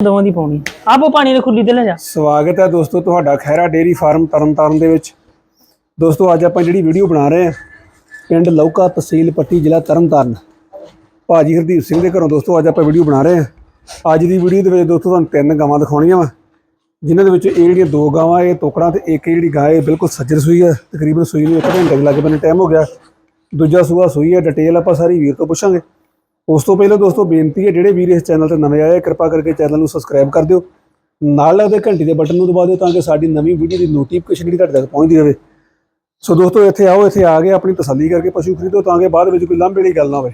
ਦੋਵਾਂ ਦੀ ਪਾਉਣੀ। ਆਪੋ ਪਾਣੀ ਦੇ ਖੁੱਲੀ ਤੇ ਲੈ ਜਾ। ਸਵਾਗਤ ਹੈ ਦੋਸਤੋ ਤੁਹਾਡਾ ਖੈਰਾ ਡੇਰੀ ਫਾਰਮ ਤਰਨਤਾਰਨ ਦੇ ਵਿੱਚ। ਦੋਸਤੋ ਅੱਜ ਆਪਾਂ ਜਿਹੜੀ ਵੀਡੀਓ ਬਣਾ ਰਹੇ ਹਾਂ, ਪਿੰਡ ਲੌਕਾ ਤਹਿਸੀਲ ਪੱਟੀ ਜ਼ਿਲ੍ਹਾ ਤਰਨਤਾਰਨ। ਭਾਜੀ ਹਰਦੀਪ ਸਿੰਘ ਦੇ ਘਰੋਂ ਦੋਸਤੋ ਅੱਜ ਆਪਾਂ ਵੀਡੀਓ ਬਣਾ ਰਹੇ ਹਾਂ। ਅੱਜ ਦੀ ਵੀਡੀਓ ਦੇ ਵਿੱਚ ਦੋਸਤੋ ਤੁਹਾਨੂੰ ਤਿੰਨ ਗਾਵਾਂ ਦਿਖਾਉਣੀਆਂ ਵਾ। ਜਿਨ੍ਹਾਂ ਦੇ ਵਿੱਚ ਇਹ ਜਿਹੜੀਆਂ ਦੋ ਗਾਵਾਂ, ਇਹ ਤੋਕੜਾਂ ਤੇ ਇੱਕ ਜਿਹੜੀ ਗਾਂ, ਇਹ ਬਿਲਕੁਲ ਸੱਜਰ ਸੂਈ ਹੈ। ਤਕਰੀਬਨ ਸੂਈ ਨੂੰ ਇੱਕ ਘੰਟੇ ਲੱਗ ਲੱਗੇ ਟਾਈਮ ਹੋ ਗਿਆ। ਦੂਜਾ ਸੂਆ ਸੂਈ ਹੈ ਡਿਟੇਲ ਆਪਾਂ ਸਾਰੀ ਵੀਰ ਤੋਂ ਪੁੱਛਾਂਗੇ। ਉਸ ਤੋਂ ਪਹਿਲਾਂ ਦੋਸਤੋ ਬੇਨਤੀ ਹੈ ਜਿਹੜੇ ਵੀਰ ਇਸ ਚੈਨਲ ਤੇ ਨਵੇਂ ਆਏ ਆ, ਕਿਰਪਾ ਕਰਕੇ ਚੈਨਲ ਨੂੰ ਸਬਸਕ੍ਰਾਈਬ ਕਰ ਦਿਓ। ਨਾਲ ਲੱਗਦੇ ਘੰਟੀ ਦੇ ਬਟਨ ਨੂੰ ਦਬਾ ਦਿਓ ਤਾਂ ਕਿ ਸਾਡੀ ਨਵੀਂ ਵੀਡੀਓ ਦੀ ਨੋਟੀਫਿਕੇਸ਼ਨ ਜਿਹੜੀ ਤੁਹਾਡੇ ਤੱਕ ਪਹੁੰਚਦੀ ਰਹੇ। ਸੋ ਦੋਸਤੋ ਇੱਥੇ ਆਓ ਇੱਥੇ ਆ ਕੇ ਆਪਣੀ ਤਸੱਲੀ ਕਰਕੇ ਪਸ਼ੂ ਖਰੀਦੋ ਤਾਂ ਕਿ ਬਾਅਦ ਵਿੱਚ ਕੋਈ ਲਾਂਭੇ ਵਾਲੀ ਗੱਲ ਨਾ ਹੋਵੇ।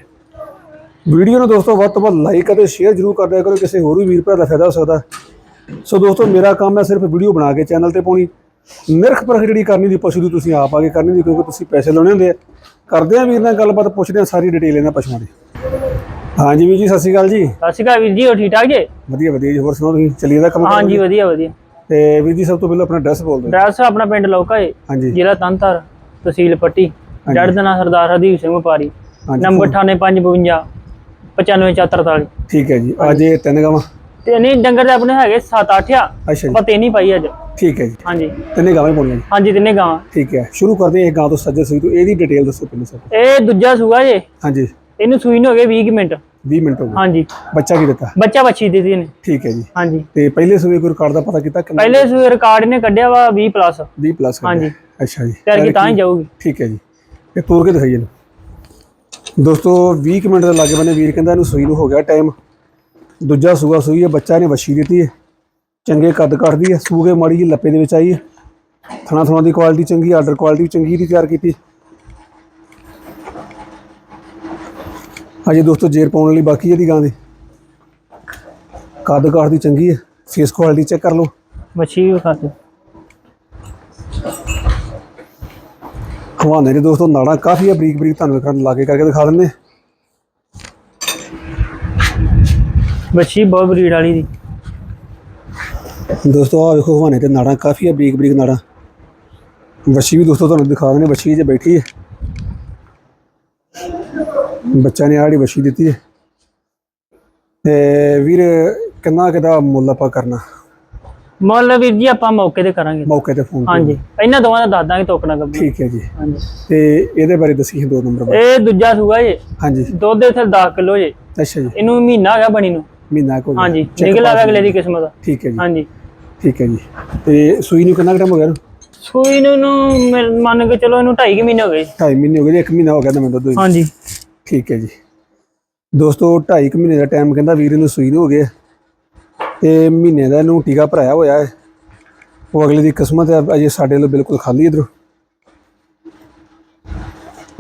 ਵੀਡੀਓ ਨੂੰ ਦੋਸਤੋ ਵੱਧ ਤੋਂ ਵੱਧ ਲਾਈਕ ਅਤੇ ਸ਼ੇਅਰ ਜ਼ਰੂਰ ਕਰ ਦਿਆ ਕਰੋ ਕਿਸੇ ਹੋਰ ਵੀ ਵੀਰ ਭਰਾ ਦਾ ਫਾਇਦਾ ਹੋ ਸਕਦਾ। ਸੋ ਦੋਸਤੋ ਮੇਰਾ ਕੰਮ ਹੈ ਸਿਰਫ ਵੀਡੀਓ ਬਣਾ ਕੇ ਚੈਨਲ ਤੇ ਪਾਉਣੀ। ਨਿਰਖ ਪਰਖ ਜਿਹੜੀ ਕਰਨੀ ਦੀ ਪਸ਼ੂ ਦੀ ਤੁਸੀਂ ਆਪ ਆ ਕੇ ਕਰਨੀ ਦੀ ਕਿਉਂਕਿ ਤੁਸੀਂ ਪੈਸੇ ਲਾਉਣੇ ਹੁੰਦੇ ਆ। ਕਰਦੇ ਆ ਵੀਰ ਨਾਲ ਗੱਲਬਾਤ ਪੁੱਛਦੇ ਆ ਸਾਰੀ ਡਿਟੇਲ ਇਹਨਾਂ ਪਸ਼ੂਆਂ ਦੀ। ਹਾਂਜੀ ਵੀਰ ਜੀ ਸਤਿ ਸ਼੍ਰੀ ਅਕਾਲ ਜੀ। ਸਤਿ ਸ਼੍ਰੀ ਅਕਾਲ ਵੀਰ ਜੀ ਹੋ ਠੀਕ ਠਾਕ ਜੀ? ਵਧੀਆ ਵਧੀਆ ਜੀ ਹੋਰ ਸੁਣਾਓ ਤੁਸੀਂ? ਚੱਲੀਏ ਦਾ ਕੰਮ ਹਾਂਜੀ ਵਧੀਆ ਵਧੀਆ। ਤੇ ਵੀਰ ਜੀ ਸਭ ਤੋਂ ਪਹਿਲਾਂ ਆਪਣਾ ਐਡਰੈਸ ਬੋਲ ਦਿਓ। ਡਰੈਸ ਆਪਣਾ ਪਿੰਡ ਲੋਕਾ ਹਾਂਜੀ। ਜ਼ਿਲ੍ਹਾ ਤੰਤਰ ਤਹਿਸੀਲ ਪੱਟੀ। ਜੜਦਨਾ ਸਰਦਾਰ ਹਰਦੀਪ ਸਿੰਘ ਵਪਾਰੀ। ਨੰਬਰ 9852 95443 ਠੀਕ ਹੈ ਜੀ। ਅੱਜ ਇਹ ਤਿੰਨ ਗਾਵਾਂ? ਤੇ ਨਹੀਂ ਡੰਗਰ ਤਾਂ ਆਪਣੇ ਹੈਗੇ 7-8 ਆ। ਆਪਾਂ ਤਿੰਨ ਹੀ ਪਾਈ ਅੱਜ। ਠੀਕ ਹੈ ਜੀ। ਹਾਂਜੀ। ਤਿੰਨੇ ਗਾਵਾਂ ਜੀ। ਹਾਂਜੀ ਤਿੰਨੇ ਗਾਵਾਂ। ਠੀਕ ਹੈ। ਸ਼ੁਰੂ ਕਰਦੇ ਹਾਂ ਇਹ ਗਾਂ ਤੋਂ ਸੱਜੇ ਸੂਈ ਤੋਂ। ਇਹਦੀ ਡਿਟੇਲ ਦੱਸੋ ਪਹਿਲਾਂ ਸਰ। ਇਹ ਦੂਜਾ ਸੂਆ ਜੇ। ਹਾਂਜੀ। ਇਹਨੂੰ ਸੂਈ ਨੂੰ ਹੋ ਗਏ 20 ਕੁ ਮਿੰਟ। 20 ਮਿੰਟ ਹੋ ਗਏ। ਹਾਂਜੀ। ਬੱਚਾ ਕੀ ਦਿੱਤਾ? ਬੱਚਾ ਬੱਚੀ ਦੇ ਦਿੱਤੀ ਨੇ ਠੀਕ ਹੈ ਜੀ। ਹਾਂਜੀ। ਤੇ ਪਹਿਲੇ ਸੂਏ ਕੋਈ ਰਿਕਾਰਡ ਦਾ ਪਤਾ ਕੀਤਾ ਕਿੰਨਾ ਪਹਿਲੇ ਸੂਏ ਰਿਕਾਰਡ ਇਹਨੇ ਕੱਢਿਆ ਵਾ 20 ਪਲੱਸ 20 ਪਲੱਸ ਹਾਂਜੀ। ਅੱਛਾ ਜੀ। ਤਿਆਰ ਕੀ ਤਾਂ ਹੀ ਜਾਊਗੀ। ਠੀਕ ਹੈ ਜੀ। ਇਹ ਤੋੜ ਕੇ ਦਿਖਾਈਏ ਲਓ ਦੋਸਤੋ 20 ਕੁ ਮਿੰਟ ਦੇ ਲਾਗੇ ਬੰਨੇ ਵੀਰ ਕਹਿੰਦਾ ਇਹਨੂੰ ਸੂਈ ਨੂੰ ਹੋ ਗਿਆ ਟਾਈਮ ਦੂਜਾ ਸੂਆ ਸੂਈ ਹੈ ਬੱਚਾ ਨੇ ਵੱਛੀ ਦਿੱਤੀ ਹੈ। ਚੰਗੇ ਕੱਦ ਕੱਟਦੀ ਹੈ। ਸੂਗੇ ਮਾੜੀ ਜੀ ਲੱਪੇ ਦੇ ਵਿੱਚ ਆਈ ਹੈ। ਥਣਾ ਥਣਾ ਦੀ ਕੁਆਲਿਟੀ ਚੰਗੀ ਆਰਡਰ ਕੁਆਲਿਟੀ ਚੰਗੀ ਦੀ ਤਿਆਰ ਕੀਤੀ। ਅਜੇ ਦੋਸਤੋ ਜੇਰ ਪਾਉਣ ਵਾਲੀ ਬਾਕੀ ਹੈ ਦੀ ਗਾਂ ਦੀ। ਕੱਦ ਕਾਠ ਦੀ ਚੰਗੀ ਹੈ ਫੇਸ ਕੁਆਲਿਟੀ ਚੈੱਕ ਕਰ ਲਓ। ਬੱਚੀ ਵੀ ਖਾਤੇ ਹਵਾਨੇ ਦੇ ਦੋਸਤੋ ਨਾੜਾਂ ਕਾਫੀ ਆ ਬਰੀਕ ਬਰੀਕ ਤੁਹਾਨੂੰ ਕਰਨ ਲਾਗੇ ਕਰਕੇ ਦਿਖਾ ਦਿੰਦੇ ਬੱਚੀ ਬਹੁਤ ਬਰੀਡ ਵਾਲੀ ਦੀ। ਦੋਸਤੋ ਆ ਵੇਖੋ ਹਵਾਨੇ ਤੇ ਨਾੜਾਂ ਕਾਫੀ ਆ ਬਰੀਕ ਬਰੀਕ ਨਾੜਾਂ। ਬੱਚੀ ਵੀ ਦੋਸਤੋ ਤੁਹਾਨੂੰ ਦਿਖਾ ਦਿੰਦੇ ਬੱਚੀ ਜੇ ਬੈਠੀ ਹੈ ਬੱਚਾ ਨੇ ਆੜੀ ਬੱਚੀ ਦਿੱਤੀ ਹੈ। ਤੇ ਵੀਰ ਕਿੰਨਾ ਕਿਦਾ ਮੁੱਲ ਆਪਾਂ ਕਰਨਾ? ਮੁੱਲ ਵੀਰ ਜੀ ਆਪਾਂ ਮੌਕੇ ਤੇ ਕਰਾਂਗੇ। ਮੌਕੇ ਤੇ ਫੋਨ ਹਾਂਜੀ। ਇਹਨਾਂ ਦੋਵਾਂ ਦਾ ਦੱਸ ਦਾਂਗੇ ਤੋਕਣਾ ਗੱਬੀ। ਠੀਕ ਹੈ ਜੀ। ਹਾਂਜੀ। ਤੇ ਇਹਦੇ ਬਾਰੇ ਦੱਸੀ ਦੋ ਨੰਬਰ ਬਾਰੇ। ਇਹ ਦੂਜਾ ਸੂਆ ਜੇ। ਹਾਂਜੀ। ਦੁੱਧ ਇੱਥੇ 10 ਕਿਲੋ ਜੇ। ਅੱਛਾ ਜੀ। ਇਹਨੂੰ ਮਹੀਨਾ ਹੈਗਾ ਬਣੀ ਨੂੰ। ਮਹੀਨਾ ਕੋ ਹਾਂਜੀ। ਨਿਕਲ ਆਵੇ ਅਗਲੇ ਦੀ ਕਿਸਮਤ। ਠੀਕ ਹੈ ਜੀ। ਹਾਂਜੀ। ਠੀਕ ਹੈ ਜੀ। ਤੇ ਸੂਈ ਨੂੰ ਕਿੰਨਾ ਟਾਈਮ ਹੋ ਗਿਆ? ਸੂਈ ਨੂੰ ਨੂੰ ਮੈਂ- ਮੰਨ ਕੇ ਚਲੋ ਇਹਨੂੰ 2.5 ਮਹੀਨੇ ਹੋ ਗਏ ਢਾਈ ਮਹੀਨੇ ਹੋ ਗਏ ਜੀ, ਇੱਕ ਮਹੀਨਾ ਹੋ ਗਿਆ ਨਵੇਂ ਦੁੱਧ ਹੋਈ ਹਾਂਜੀ। ਠੀਕ ਹੈ ਜੀ। ਦੋਸਤੋ ਢਾਈ ਕੁ ਮਹੀਨੇ ਦਾ ਟਾਈਮ ਕਹਿੰਦਾ ਵੀਰ ਨੂੰ ਸੂਈ ਨੂੰ ਹੋ ਗਿਆ। ਤੇ ਮਹੀਨੇ ਦਾ ਇਹਨੂੰ ਟੀਕਾ ਭਰਾਇਆ ਹੋਇਆ ਹੈ। ਉਹ ਅਗਲੇ ਦੀ ਕਿਸਮਤ ਹੈ ਅਜੇ ਸਾਡੇ ਲਈ ਬਿਲਕੁਲ ਖਾਲੀ ਇਧਰੋਂ।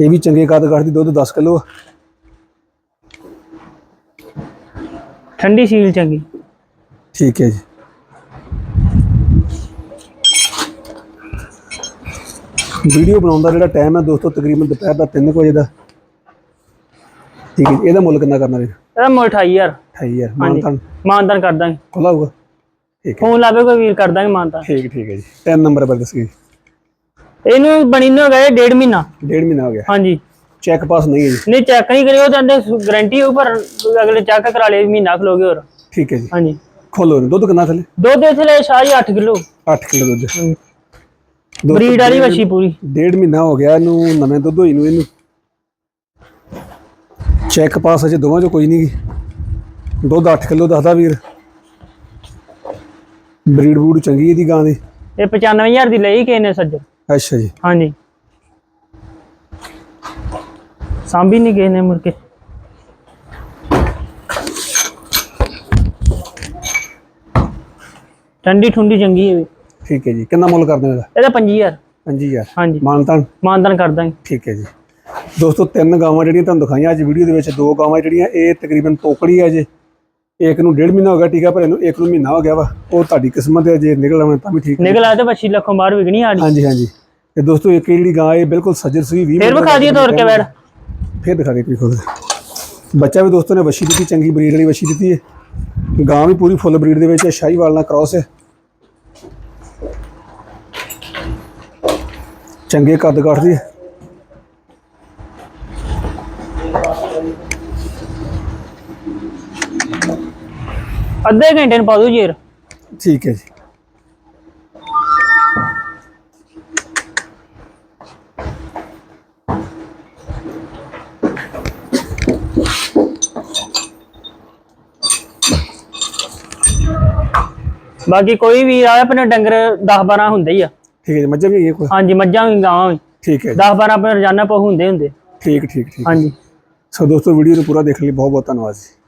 ਇਹ ਵੀ ਚੰਗੇ ਕੱਦ ਕੱਢਦੀ ਦੁੱਧ 10 ਕਿਲੋ ਠੰਡੀ ਸੀਲ ਚੰਗੀ। ਠੀਕ ਹੈ ਜੀ। ਵੀਡੀਓ ਬਣਾਉਣ ਦਾ ਜਿਹੜਾ ਟਾਈਮ ਹੈ ਦੋਸਤੋ ਤਕਰੀਬਨ ਦੁਪਹਿਰ ਦਾ 3 ਵਜੇ ਦਾ। ਠੀਕ ਹੈ ਇਹਦਾ ਮੁੱਲ ਕਿੰਨਾ ਕਰਨਾ ਵੀਰ? ਇਹਦਾ ਮੁੱਲ 28000 28000 ਮਾਨਤਾਨ। ਮਾਨਦਾਨ ਕਰ ਦਾਂਗੇ। ਖੁੱਲਾ ਹੋਊਗਾ? ਠੀਕ ਹੈ। ਫੋਨ ਲਾਵੇ ਕੋਈ ਵੀਰ ਕਰ ਦਾਂਗੇ ਮਾਨਦਾਨ ਠੀਕ ਠੀਕ ਹੈ ਜੀ। 3 ਨੰਬਰ ਪਰ ਦੱਸੀ ਇਹਨੂੰ ਬਣੀ ਨੂੰ ਹੋ ਗਿਆ ਡੇਢ ਮਹੀਨਾ। ਡੇਢ ਮਹੀਨਾ ਹੋ ਗਿਆ। ਹਾਂਜੀ। ਚੈੱਕ ਪਾਸ ਨਹੀਂ ਹੈ ਜੀ। ਨਹੀਂ ਚੈੱਕ ਨਹੀਂ ਕਰਿਓ ਤਾਂ ਗਾਰੰਟੀ ਹੋ ਪਰ ਅਗਲੇ ਚੈੱਕ ਕਰਾ ਲਿਓ ਮਹੀਨਾ ਖਲੋਗੇ ਹੋਰ। ਠੀਕ ਹੈ ਜੀ। ਹਾਂਜੀ। ਖੋਲੋ। ਦੁੱਧ ਕਿੰਨਾ ਥੱਲੇ? ਦੁੱਧ ਇੱਥੇ ਲੈ ਸ਼ਾਹੀ 8 ਕਿਲੋ। 8 ਕਿਲੋ ਦੁੱਧ। ਬਰੀਡ ਵਾਲੀ ਵੱਛੀ ਪੂਰੀ। ਡੇਢ ਮਹੀਨਾ ਹੋ ਗਿਆ ਇਹਨੂੰ ਨਵੇਂ ਦੁੱਧ ਹੋਈ ਨੂੰ ਇਹਨੂੰ। ਚੈੱਕ ਪਾਸ ਅਜੇ ਦੋਵਾਂ ਚੋਂ ਕੋਈ ਨਹੀਂ ਦੁੱਧ 8 ਕਿਲੋ ਦੱਸਦਾ ਵੀਰ। ਬਰੀਡ ਬੂਡ ਚੰਗੀ ਇਹਦੀ ਗਾਂ ਦੀ। ਇਹ 95000 ਦੀ ਲਈ ਕਿਸੇ ਨੇ ਸੱਜਰ ਅੱਛਾ ਜੀ। ਹਾਂਜੀ। ਸਾਂਭੀ ਨਹੀਂ ਗਏ ਨੇ ਮੁੜ ਕੇ। ਠੰਡੀ ਠੁੰਡੀ ਚੰਗੀ ਹੈ ਵੀ। ਠੀਕ ਹੈ ਜੀ। ਕਿੰਨਾ ਮੁੱਲ ਕਰਦੇ ਹੋ ਇਹਦਾ? ਇਹਦਾ 5000 5000 ਹਾਂਜੀ। ਮਾਨਤਾਨ? ਮਾਨਦਾਨ ਕਰ ਦਾਂਗੇ। ਠੀਕ ਹੈ ਜੀ। ਦੋਸਤੋ ਤਿੰਨ ਗਾਵਾਂ ਜਿਹੜੀਆਂ ਤੁਹਾਨੂੰ ਦਿਖਾਈਆਂ ਅੱਜ ਵੀਡੀਓ ਦੇ ਵਿੱਚ ਦੋ ਗਾਵਾਂ ਜਿਹੜੀਆਂ ਇਹ ਤਕਰੀਬਨ ਤੋਕੜੀ ਹੈ ਜੇ ਇੱਕ ਨੂੰ ਡੇਢ ਮਹੀਨਾ ਹੋ ਗਿਆ ਟੀਕਾ ਭਰੇ ਨੂੰ ਇੱਕ ਨੂੰ ਮਹੀਨਾ ਹੋ ਗਿਆ ਵਾ। ਉਹ ਤੁਹਾਡੀ ਕਿਸਮਤ ਹੈ ਜੇ ਨਿਕਲ ਆਵੇਂ ਤਾਂ ਵੀ ਠੀਕ ਹੈ। ਨਿਕਲ ਤੇ ਬੱਚੀ ਲੱਖੋਂ ਬਾਹਰ ਵਿਕਣੀ ਆੜੀ ਹਾਂਜੀ ਹਾਂਜੀ। ਤੇ ਦੋਸਤੋ ਇੱਕ ਇਹ ਜਿਹੜੀ ਗਾਂ ਇਹ ਬਿਲਕੁਲ ਸੱਜਰ ਸੂਈ 20 ਫੇਰ ਵਿਖਾ ਦਈਏ ਤੋਰ ਕੇ ਬੈਠ। ਫੇਰ ਦਿਖਾ ਦੇ ਕੋਈ ਖੁਦ ਬੱਚਾ ਵੀ ਦੋਸਤੋ ਨੇ ਵੱਛੀ ਦਿੱਤੀ ਚੰਗੀ ਬਰੀਡ ਵਾਲੀ ਵੱਛੀ ਦਿੱਤੀ ਹੈ। ਗਾਂ ਵੀ ਪੂਰੀ ਫੁੱਲ ਬਰੀਡ ਦੇ ਵਿੱਚ ਹੈ ਸ਼ਾਹੀਵਾਲ ਨਾਲ ਕ੍ਰਾਸ ਹੈ। ਚੰਗੇ ਕੱਦ ਹੈ ਅੱਧੇ ਘੰਟੇ ਨੂੰ ਪਾ ਦੂ ਜੇਰ। ਠੀਕ ਹੈ ਜੀ। ਬਾਕੀ ਕੋਈ ਵੀ ਆ ਆਪਣੇ ਡੰਗਰ 10 12 ਹੁੰਦੇ ਹੀ ਆ। ਠੀਕ ਹੈ ਜੀ ਮੱਝਾਂ ਵੀ ਹੈਗੀਆਂ ਕੋਈ? ਹਾਂਜੀ ਮੱਝਾਂ ਵੀ ਗਾਵਾਂ ਵੀ। ਠੀਕ ਹੈ ਜੀ। 10 12 ਆਪਣੇ ਰੋਜ਼ਾਨਾ ਪਹੂ ਹੁੰਦੇ ਹੁੰਦੇ। ਠੀਕ ਠੀਕ ਠੀਕ। ਹਾਂਜੀ। ਸੋ ਦੋਸਤੋ ਵੀਡੀਓ ਨੂੰ ਪੂਰਾ ਦੇਖਣ ਲਈ ਬਹੁਤ ਬਹੁਤ ਧੰਨਵਾਦ ਜੀ।